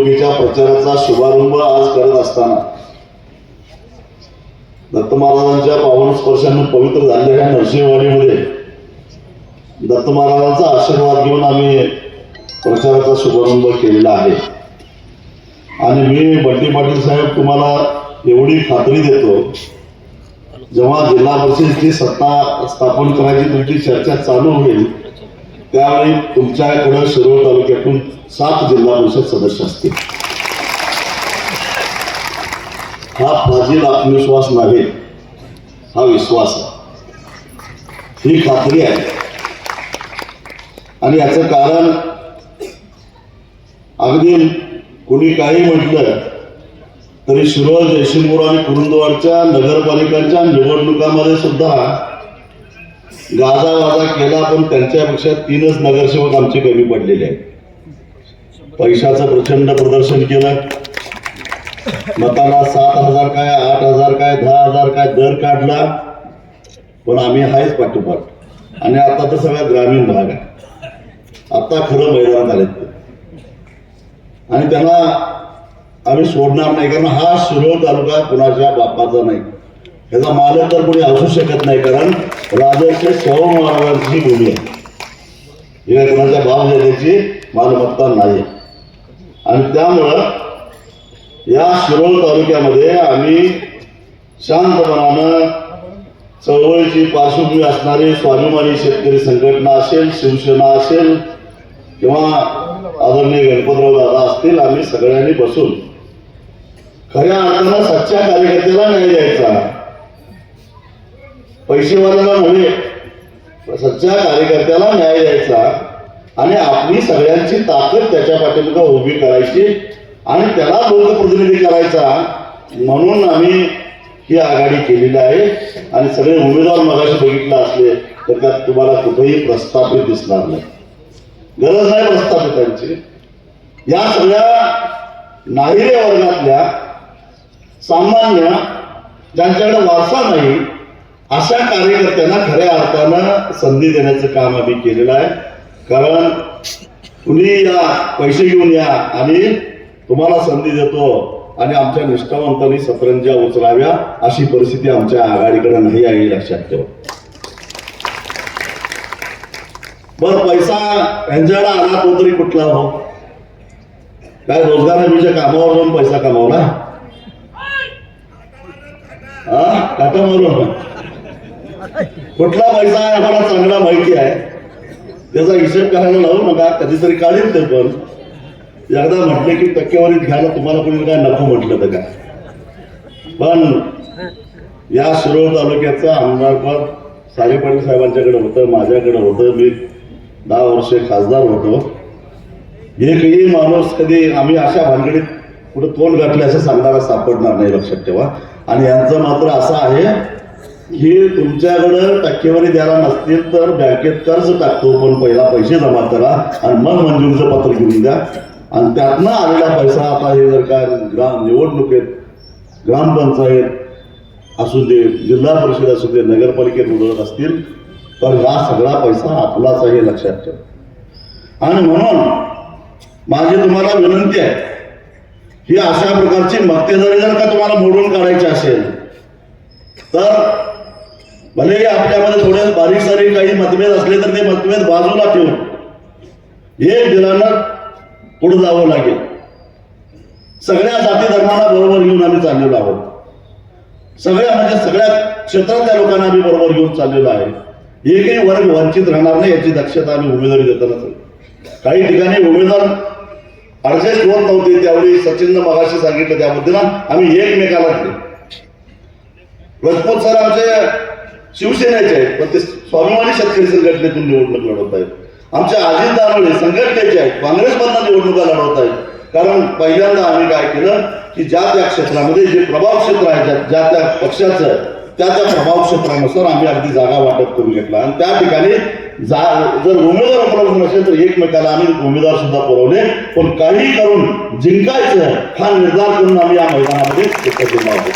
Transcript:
निवडणुकीच्या प्रचाराचा शुभारंभ आज करत असताना दत्त महाराजांच्या पावन स्पर्शाने पवित्र झालेल्या नरसिंहवाडीमध्ये दत्त महाराजांचा आशीर्वाद घेऊन आम्ही प्रचाराचा शुभारंभ केलेला आहे. आणि मी बंटी पाटील साहेब तुम्हाला एवढी खात्री देतो जेव्हा जिल्हा परिषदेची सत्ता स्थापन करायची तुमची चर्चा चालू होईल त्यावेळी तुमच्याकडे शिरोळ तालुक्यातून सात जिल्हा परिषद सदस्य असतील. हा फाजील आत्मविश्वास नव्हे हा विश्वास आहे. ही खात्री आहे. आणि याचं कारण अगदी कुणी काही म्हटलं तरी शिरोळ जयसिंगपूर आणि कुरुंदवाडच्या नगरपालिकांच्या निवडणुकामध्ये सुद्धा गाजावाजा केला पण त्यांच्यापेक्षा तीनच नगरसेवक आमचे कमी पडलेले आहेत. पैशाचं प्रचंड प्रदर्शन केलं. मताला सात हजार काय आठ हजार काय दहा हजार काय दर काढला. पण आम्ही आहेच पाठोपाठ. आणि आता तर सगळा ग्रामीण भाग आहे. आता खरं मैदानात आले आणि त्यांना आम्ही सोडणार नाही कारण हा शिरोळ तालुका कुणाच्या बापाचा नाही. याचा मालक तर कोणी असू शकत नाही कारण राजाच्या शाहू महाराजांची भूमी आहे. विवेकानंदाच्या भाव जनतेची मालमत्ता नाही. आणि त्यामुळं या शिरोळ तालुक्यामध्ये आम्ही शांतपणानं चळवळीची पार्श्वभूमी असणारी स्वाभिमानी शेतकरी संघटना असेल शिवसेना असेल किंवा आदरणीय गणपतराव दादा असतील आम्ही सगळ्यांनी बसून खऱ्या अर्थानं सच्च्या कार्यकर्त्याला न्याय द्यायचा. पैसेवाल्याला नव्हे सच्च्या कार्यकर्त्याला न्याय द्यायचा आणि आपली सगळ्यांची ताकद त्याच्या पाठीमागं उभी करायची आणि त्याला लोकप्रतिनिधी करायचा म्हणून आम्ही ही आघाडी केलेली आहे. आणि सगळे उमेदवार मगाशी बघितलं असले तर त्यात तुम्हाला कुठेही प्रस्थापित दिसणार नाही. गरज नाही प्रस्थापितांची. या सगळ्या नाहिरे वर्गातल्या सामान्य ज्यांच्याकडे वारसा नाही अशा कार्यकर्त्यांना खऱ्या अर्थानं संधी देण्याचं काम आम्ही केलेलं आहे. कारण तुम्ही या पैसे घेऊन या आणि तुम्हाला संधी देतो आणि आमच्या निष्ठावंतांनी सतरंजा उचलाव्या अशी परिस्थिती आमच्या आघाडीकडे नाही आहे लक्षात ठेवा. बर पैसा यांच्याकडे आला तो तरी कुठला हो काय रोजगार हमीच्या कामावर जाऊन पैसा कमावला? हा? काटा मारून कुठला पैसा आहे आम्हाला चांगला माहिती आहे. त्याचा हिशेब करायला लावू नका कधीतरी काढील ते पण. एकदा म्हटले की टक्केवारीत घ्यायला तुम्हाला कोणी काय नको म्हटलं तर काय. पण या शिरोळ तालुक्याचं आमदारपद सारे पाटील साहेबांच्याकडे होतं माझ्याकडे होतं. मी दहा वर्षे खासदार होतो. एकही माणूस कधी आम्ही अशा भानगडीत कुठं तोंड गाठले असं सांगणारा सापडणार नाही लक्षात ठेवा. आणि यांचं मात्र असं आहे हे तुमच्याकडं टक्केवारी द्यायला नसतील तर बँकेत कर्ज टाकतो पण पहिला पैसे जमा करा आणि मग मंजुरीचं पत्र घेऊन द्या. आणि त्यातनं आलेला पैसा आता हे जर का ग्राम निवडणुकीत ग्रामपंचायत असू दे जिल्हा परिषद असू दे नगरपालिकेत उडवत असतील तर हा सगळा पैसा आपलाच आहे लक्षात ठेवा. आणि म्हणून माझी तुम्हाला विनंती आहे ही अशा प्रकारची मक्तेदारी जर का तुम्हाला मोडून काढायची असेल तर भलेही आपल्यामध्ये थोडे बारीक सारीक काही मतभेद असले तर ते मतभेद बाजूला ठेवून एक दिलानं पुढे जावं लागेल. सगळ्या जाती धर्माला बरोबर घेऊन आम्ही चाललेलो आहोत. सगळ्या म्हणजे सगळ्या क्षेत्रातल्या लोकांना आम्ही बरोबर घेऊन चाललेलो आहे. एकही वर्ग वंचित राहणार नाही याची दक्षता आम्ही उमेदवारी देताना काही ठिकाणी उमेदवार अडजस्ट होत नव्हते त्यावेळी सचिननं मगाशी सांगितलं त्याबद्दल आम्ही एकमेकाला राजपूत सर आमचे शिवसेनेचे आहेत पण ते स्वाभिमानी शेतकरी संघटनेतून निवडणूक लढवत आहेत. आमच्या अजित दानवे संघटनेचे आहेत काँग्रेसमधनं निवडणुका लढवत आहेत. कारण पहिल्यांदा आम्ही काय केलं की ज्या त्या क्षेत्रामध्ये जे प्रभाव क्षेत्र आहे ज्या- ज्या त्या पक्षाचं त्या त्या प्रभाव क्षेत्रानुसार आम्ही अगदी जागा वाटप करून घेतला. आणि त्या ठिकाणी जा जर उमेदवार उपलब्ध नसेल तर एकमेकाला आम्ही उमेदवार सुद्धा पुरवले. पण काही करून जिंकायचं हा निर्धार करून आम्ही या मैदानामध्ये एकत्र आहोत.